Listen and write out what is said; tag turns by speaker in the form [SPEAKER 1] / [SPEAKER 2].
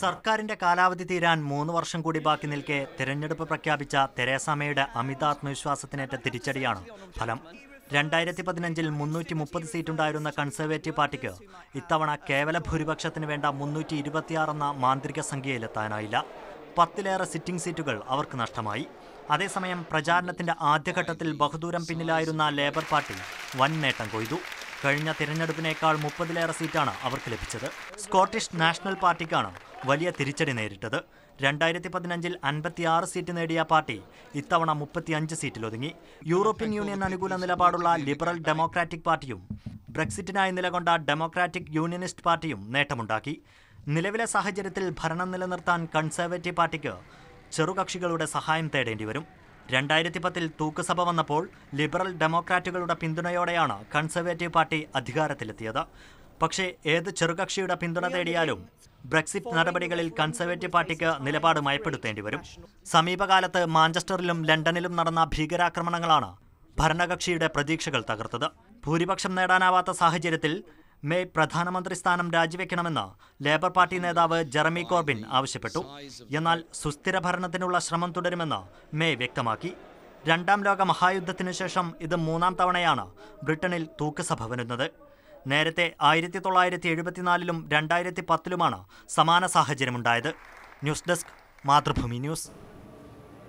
[SPEAKER 1] സർക്കാരിന്റെ കാലാവധി തീരാൻ മൂന്ന് വർഷം കൂടി ബാക്കി നിൽക്കെ തെരഞ്ഞെടുപ്പ് പ്രഖ്യാപിച്ച തെരേസാമയുടെ അമിതാത്മവിശ്വാസത്തിനേറ്റ തിരിച്ചടിയാണ് ഫലം. രണ്ടായിരത്തി പതിനഞ്ചിൽ മുന്നൂറ്റി മുപ്പത് സീറ്റുണ്ടായിരുന്ന കൺസർവേറ്റീവ് പാർട്ടിക്ക് ഇത്തവണ കേവല ഭൂരിപക്ഷത്തിന് വേണ്ട മുന്നൂറ്റി ഇരുപത്തിയാറെന്ന മാന്ത്രിക സംഖ്യയിലെത്താനായില്ല. പത്തിലേറെ സിറ്റിംഗ് സീറ്റുകൾ അവർക്ക് നഷ്ടമായി. അതേസമയം പ്രചാരണത്തിന്റെ ആദ്യഘട്ടത്തിൽ ബഹുദൂരം പിന്നിലായിരുന്ന ലേബർ പാർട്ടി വൻ നേട്ടം കൊയ്തു. കഴിഞ്ഞ തിരഞ്ഞെടുപ്പിനേക്കാൾ മുപ്പതിലേറെ സീറ്റാണ് അവർക്ക് ലഭിച്ചത്. സ്കോട്ടിഷ് നാഷണൽ പാർട്ടിക്കാണ് വലിയ തിരിച്ചടി നേരിട്ടത്. രണ്ടായിരത്തി പതിനഞ്ചിൽ അൻപത്തിയാറ് സീറ്റ് നേടിയ പാർട്ടി ഇത്തവണ മുപ്പത്തിയഞ്ച് സീറ്റിലൊതുങ്ങി. യൂറോപ്യൻ യൂണിയൻ അനുകൂല നിലപാടുള്ള ലിബറൽ ഡെമോക്രാറ്റിക് പാർട്ടിയും ബ്രെക്സിറ്റിനായി നിലകൊണ്ട ഡെമോക്രാറ്റിക് യൂണിയനിസ്റ്റ് പാർട്ടിയും നേട്ടമുണ്ടാക്കി. നിലവിലെ സാഹചര്യത്തിൽ ഭരണം നിലനിർത്താൻ കൺസർവേറ്റീവ് പാർട്ടിക്ക് ചെറുകക്ഷികളുടെ സഹായം തേടേണ്ടി വരും. രണ്ടായിരത്തി പത്തിൽ തൂക്കുസഭ വന്നപ്പോൾ ലിബറൽ ഡെമോക്രാറ്റുകളുടെ പിന്തുണയോടെയാണ് കൺസർവേറ്റീവ് പാർട്ടി അധികാരത്തിലെത്തിയത്. പക്ഷേ ഏത് ചെറുകക്ഷിയുടെ പിന്തുണ തേടിയാലും ബ്രെക്സിറ്റ് നടപടികളിൽ കൺസർവേറ്റീവ് പാർട്ടിക്ക് നിലപാട് മയപ്പെടുത്തേണ്ടി വരും. സമീപകാലത്ത് മാഞ്ചസ്റ്ററിലും ലണ്ടനിലും നടന്ന ഭീകരാക്രമണങ്ങളാണ് ഭരണകക്ഷിയുടെ പ്രതീക്ഷകൾ തകർത്തത്. ഭൂരിപക്ഷം നേടാനാവാത്ത സാഹചര്യത്തിൽ മേയ് പ്രധാനമന്ത്രി സ്ഥാനം രാജിവെക്കണമെന്ന് ലേബർ പാർട്ടി നേതാവ് ജെറമി കോർബിൻ ആവശ്യപ്പെട്ടു. എന്നാൽ സുസ്ഥിര ഭരണത്തിനുള്ള ശ്രമം തുടരുമെന്ന് മേയ് വ്യക്തമാക്കി. രണ്ടാം ലോക മഹായുദ്ധത്തിനു ശേഷം ഇത് മൂന്നാം തവണയാണ് ബ്രിട്ടനിൽ തൂക്കുസഭ വരുന്നത്. നേരത്തെ ആയിരത്തി തൊള്ളായിരത്തി എഴുപത്തിനാലിലും രണ്ടായിരത്തി പത്തിലുമാണ് സമാന സാഹചര്യമുണ്ടായത്. News desk Mathrubhumi news.